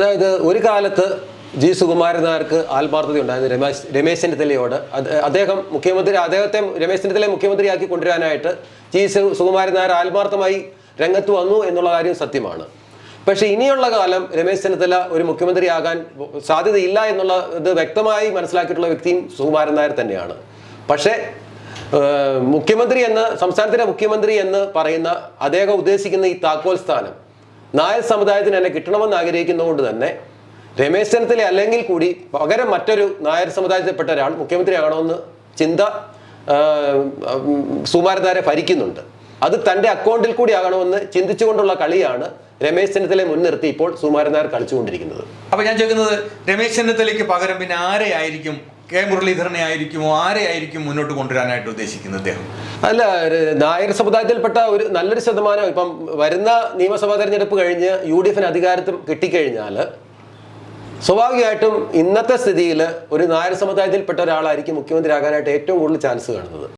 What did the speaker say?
അതായത് ഒരു കാലത്ത് ജി സുകുമാരൻ നായർക്ക് ആത്മാർത്ഥത ഉണ്ടായിരുന്നു. രമേശ് രമേശ് ചെന്നിത്തലയോട് അദ്ദേഹം മുഖ്യമന്ത്രി അദ്ദേഹത്തെ രമേശ് ചെന്നിത്തലയെ മുഖ്യമന്ത്രിയാക്കി കൊണ്ടുവരാനായിട്ട് ജി സുകുമാരൻ നായർ ആത്മാർത്ഥമായി രംഗത്ത് വന്നു എന്നുള്ള കാര്യം സത്യമാണ്. പക്ഷെ ഇനിയുള്ള കാലം രമേശ് ചെന്നിത്തല ഒരു മുഖ്യമന്ത്രിയാകാൻ സാധ്യതയില്ല എന്നുള്ള ഇത് വ്യക്തമായി മനസ്സിലാക്കിയിട്ടുള്ള വ്യക്തിയും സുകുമാരൻ നായർ തന്നെയാണ്. പക്ഷേ മുഖ്യമന്ത്രി എന്ന് സംസ്ഥാനത്തിലെ മുഖ്യമന്ത്രി എന്ന് പറയുന്ന അദ്ദേഹം ഉദ്ദേശിക്കുന്ന ഈ താക്കോൽ സ്ഥാനം നായർ സമുദായത്തിന് എന്നെ കിട്ടണമെന്ന് ആഗ്രഹിക്കുന്നതുകൊണ്ട് തന്നെ രമേശ് ചെന്നിത്തല അല്ലെങ്കിൽ കൂടി പകരം മറ്റൊരു നായർ സമുദായത്തിൽപ്പെട്ട ഒരാൾ മുഖ്യമന്ത്രിയാകണമെന്ന് ചിന്ത സുമാരധാരെ ഭരിക്കുന്നുണ്ട്. അത് തന്റെ അക്കൗണ്ടിൽ കൂടി ആകണമെന്ന് ചിന്തിച്ചുകൊണ്ടുള്ള കളിയാണ് രമേശ് ചെന്നിത്തലയെ മുൻനിർത്തി ഇപ്പോൾ സുമാരൻ നായർ കളിച്ചുകൊണ്ടിരിക്കുന്നത്. അപ്പൊ ഞാൻ ചോദിക്കുന്നത് രമേശ് ചെന്നിത്തലയ്ക്ക് പകരം പിന്നെ ആരെയായിരിക്കും കെ മുരളീധരനെ ആയിരിക്കുമോ? ആരെ ആയിരിക്കും മുന്നോട്ട് കൊണ്ടുവരാനായിട്ട് ഉദ്ദേശിക്കുന്നത് അദ്ദേഹം? അല്ല നായർ സമുദായത്തിൽപ്പെട്ട ഒരു നല്ലൊരു ശതമാനം ഇപ്പം വരുന്ന നിയമസഭാ തെരഞ്ഞെടുപ്പ് കഴിഞ്ഞ് യു ഡി എഫിന് അധികാരത്തിൽ കിട്ടിക്കഴിഞ്ഞാൽ സ്വാഭാവികമായിട്ടും ഇന്നത്തെ സ്ഥിതിയിൽ ഒരു നായർ സമുദായത്തിൽപ്പെട്ട ഒരാളായിരിക്കും മുഖ്യമന്ത്രിയാകാനായിട്ട് ഏറ്റവും കൂടുതൽ ചാൻസ് കാണുന്നത്.